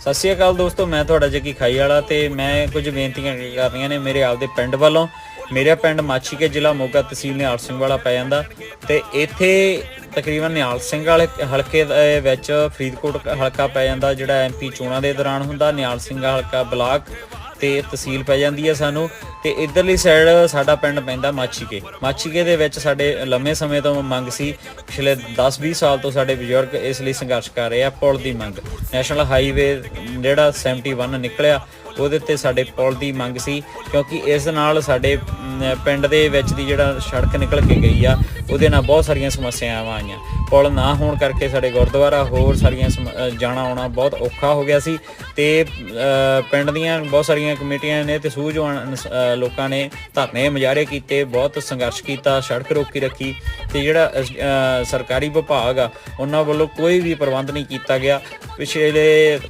ਸਤਿ ਸ਼੍ਰੀ ਅਕਾਲ ਦੋਸਤੋ, ਮੈਂ ਤੁਹਾਡਾ ਜੱਗੀ ਖਾਈ ਵਾਲਾ ਤੇ ਮੈਂ ਕੁਝ ਬੇਨਤੀਆਂ ਕਰਨੀਆਂ ਨੇ ਮੇਰੇ ਆਪਦੇ ਪਿੰਡ ਵੱਲੋਂ। ਮੇਰਾ ਪਿੰਡ ਮਾਛੀਕੇ ਜ਼ਿਲ੍ਹਾ ਮੋਗਾ ਤਹਿਸੀਲ ਨਿਹਾਲ ਸਿੰਘ ਵਾਲਾ ਪੈ ਜਾਂਦਾ ਤੇ ਇੱਥੇ ਤਕਰੀਬਨ ਨਿਹਾਲ ਸਿੰਘ ਵਾਲੇ ਹਲਕੇ ਦੇ ਵਿੱਚ ਫਰੀਦਕੋਟ ਹਲਕਾ ਪੈ ਜਾਂਦਾ, ਜਿਹੜਾ ਐਮਪੀ ਚੋਣਾਂ ਦੇ ਦੌਰਾਨ ਹੁੰਦਾ। ਨਿਹਾਲ ਸਿੰਘ ਹਲਕਾ ਬਲਾਕ ਤੇ ਤਹਿਸੀਲ ਪੈ ਜਾਂਦੀ ਹੈ ਸਾਨੂੰ ਤੇ ਇਧਰਲੀ ਸਾਈਡ ਸਾਡਾ ਪਿੰਡ ਪੈਂਦਾ ਮਾਛੀਕੇ। ਮਾਛੀਕੇ ਦੇ ਵਿੱਚ ਸਾਡੇ ਲੰਮੇ ਸਮੇਂ ਤੋਂ ਮੰਗ ਸੀ, ਪਿਛਲੇ 10-20 ਸਾਲ ਤੋਂ ਸਾਡੇ ਬਜ਼ੁਰਗ ਇਸ ਲਈ ਸੰਘਰਸ਼ ਕਰ ਰਹੇ ਆ, ਪੁਲ ਦੀ ਮੰਗ। ਨੈਸ਼ਨਲ ਹਾਈਵੇ ਜਿਹੜਾ 71 ਨਿਕਲਿਆ, ਉਹਦੇ ਤੇ ਸਾਡੇ ਪੁਲ ਦੀ ਮੰਗ ਸੀ, ਕਿਉਂਕਿ ਇਸ ਨਾਲ ਸਾਡੇ ਪਿੰਡ ਦੇ ਵਿੱਚ ਦੀ ਜਿਹੜਾ ਸੜਕ ਨਿਕਲ ਕੇ ਗਈ ਆ, ਉਹਦੇ ਨਾਲ ਬਹੁਤ ਸਾਰੀਆਂ ਸਮੱਸਿਆਵਾਂ ਆਈਆਂ। ਪੁਲ ਨਾ ਹੋਣ ਕਰਕੇ ਸਾਡੇ ਗੁਰਦੁਆਰਾ ਹੋਰ ਸਾਰੀਆਂ ਸਮ- ਜਾਣਾ ਆਉਣਾ ਬਹੁਤ ਔਖਾ ਹੋ ਗਿਆ ਸੀ ਤੇ ਪਿੰਡ ਦੀਆਂ ਬਹੁਤ ਸਾਰੀਆਂ ਕਮੇਟੀਆਂ ਨੇ ਤੇ ਸੂਝਵਾਨ ਲੋਕਾਂ ਨੇ ਧਰਨੇ ਮੁਜ਼ਾਹਰੇ ਕੀਤੇ, ਬਹੁਤ ਸੰਘਰਸ਼ ਕੀਤਾ, ਸੜਕ ਰੋਕੀ ਰੱਖੀ ਤੇ ਜਿਹੜਾ ਸਰਕਾਰੀ ਵਿਭਾਗ ਆ, ਉਹਨਾਂ ਵੱਲੋਂ ਕੋਈ ਵੀ ਪ੍ਰਬੰਧ ਨਹੀਂ ਕੀਤਾ ਗਿਆ। ਪਿਛਲੇ